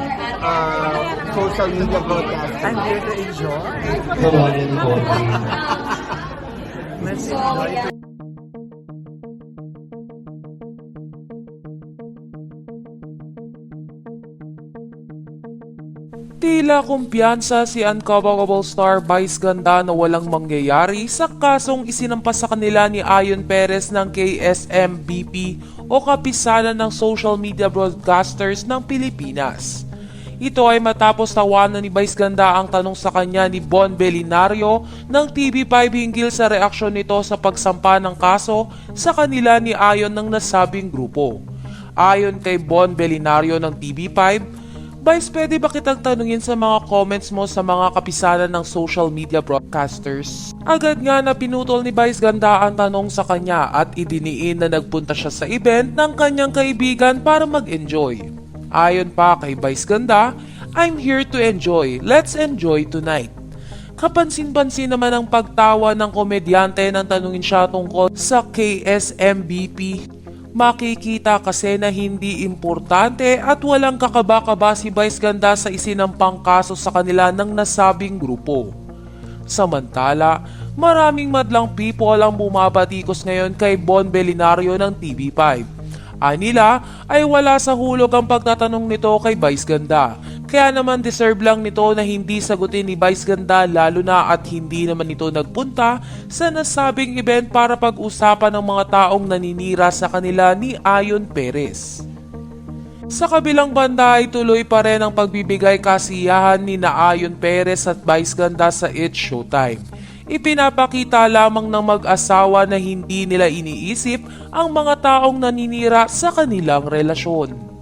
uh, social media broadcasting. I'm here to enjoy. Let's enjoy. Tila kumpiyansa si Uncoverable Star Vice Ganda na walang mangyayari sa kasong isinampas sa kanila ni Ayon Perez ng KSMBP o kapisanan ng social media broadcasters ng Pilipinas. Ito ay matapos tawanan ni Vice Ganda ang tanong sa kanya ni Bon Belinario ng TV5 hinggil sa reaksyon nito sa pagsampa ng kaso sa kanila ni Ayon ng nasabing grupo. Ayon kay Bon Belinario ng TV5, Vice, pwede ba kitang tanungin sa mga comments mo sa mga kapisanan ng social media broadcasters? Agad nga na pinutol ni Vice Ganda ang tanong sa kanya at idiniin na nagpunta siya sa event ng kanyang kaibigan para mag-enjoy. Ayon pa kay Vice Ganda, I'm here to enjoy. Let's enjoy tonight. Kapansin-pansin naman ang pagtawa ng komedyante nang tanungin siya tungkol sa KSMBP makikita kasi na hindi importante at walang kakaba-kaba si Vice Ganda sa isinampang kaso sa kanila ng nasabing grupo. Samantala, maraming madlang people ang bumabatikos ngayon kay Bon Belinario ng TV5. Anila ay wala sa hulog ang pagtatanong nito kay Vice Ganda. Kaya naman deserve lang nito na hindi sagutin ni Vice Ganda lalo na at hindi naman ito nagpunta sa nasabing event para pag-usapan ng mga taong naninira sa kanila ni Ayon Perez. Sa kabilang banda ay tuloy pa rin ang pagbibigay kasiyahan ni Naayon Perez at Vice Ganda sa It's Showtime. Ipinapakita lamang ng mag-asawa na hindi nila iniisip ang mga taong naninira sa kanilang relasyon.